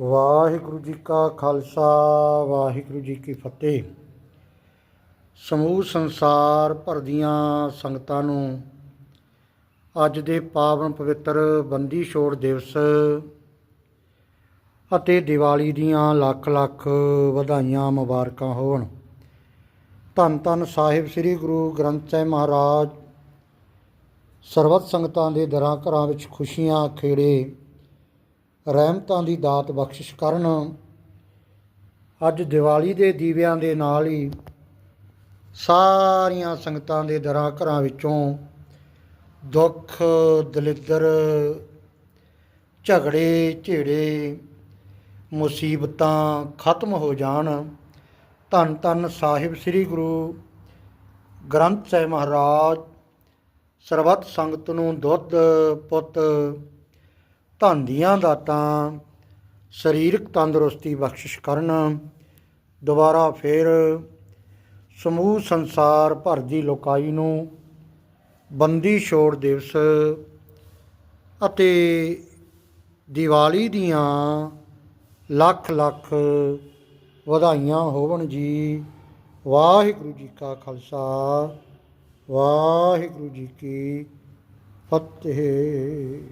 ਵਾਹਿਗੁਰੂ ਜੀ ਕਾ ਖਾਲਸਾ, ਵਾਹਿਗੁਰੂ ਜੀ ਕੀ ਫਤਿਹ। ਸਮੂਹ ਸੰਸਾਰ ਭਰ ਦੀਆਂ ਸੰਗਤਾਂ ਨੂੰ ਅੱਜ ਦੇ ਪਾਵਨ ਪਵਿੱਤਰ ਬੰਦੀ ਛੋੜ ਦਿਵਸ ਅਤੇ ਦੀਵਾਲੀ ਦੀਆਂ ਲੱਖ ਲੱਖ ਵਧਾਈਆਂ ਮੁਬਾਰਕਾਂ ਹੋਣ। ਧੰਨ ਧੰਨ ਸਾਹਿਬ ਸ੍ਰੀ ਗੁਰੂ ਗ੍ਰੰਥ ਸਾਹਿਬ ਮਹਾਰਾਜ। ਸਰਬੱਤ ਸੰਗਤਾਂ ਦੇ ਦਰਾਂ ਘਰਾਂ ਵਿੱਚ ਖੁਸ਼ੀਆਂ ਖੇੜੇ ਰਹਿਮਤਾਂ ਦੀ ਦਾਤ ਬਖਸ਼ਿਸ਼ ਕਰਨ। ਅੱਜ ਦੀਵਾਲੀ ਦੇ ਦੀਵਿਆਂ ਦੇ ਨਾਲ ਹੀ ਸਾਰੀਆਂ ਸੰਗਤਾਂ ਦੇ ਦਰਾਂ ਘਰਾਂ ਵਿੱਚੋਂ ਦੁੱਖ, ਦਲਿੱਦਰ, ਝਗੜੇ, ਝੇੜੇ, ਮੁਸੀਬਤਾਂ ਖਤਮ ਹੋ ਜਾਣ। ਧੰਨ ਧੰਨ ਸਾਹਿਬ ਸ੍ਰੀ ਗੁਰੂ ਗ੍ਰੰਥ ਸਾਹਿਬ ਮਹਾਰਾਜ, ਸਰਬੱਤ ਸੰਗਤ ਨੂੰ ਦੁੱਧ, ਪੁੱਤ ਧਨ ਦੀਆਂ ਦਾਤਾਂ ਸਰੀਰਕ ਤੰਦਰੁਸਤੀ ਬਖਸ਼ਿਸ਼ ਕਰਨ। ਦੁਬਾਰਾ ਫਿਰ ਸਮੂਹ ਸੰਸਾਰ ਭਰ ਦੀ ਲੋਕਾਈ ਨੂੰ ਬੰਦੀ ਛੋੜ ਦਿਵਸ ਅਤੇ ਦੀਵਾਲੀ ਦੀਆਂ ਲੱਖ ਲੱਖ ਵਧਾਈਆਂ ਹੋਵਣ ਜੀ। ਵਾਹਿਗੁਰੂ ਜੀ ਕਾ ਖਾਲਸਾ, ਵਾਹਿਗੁਰੂ ਜੀ ਕੀ ਫਤਿਹ।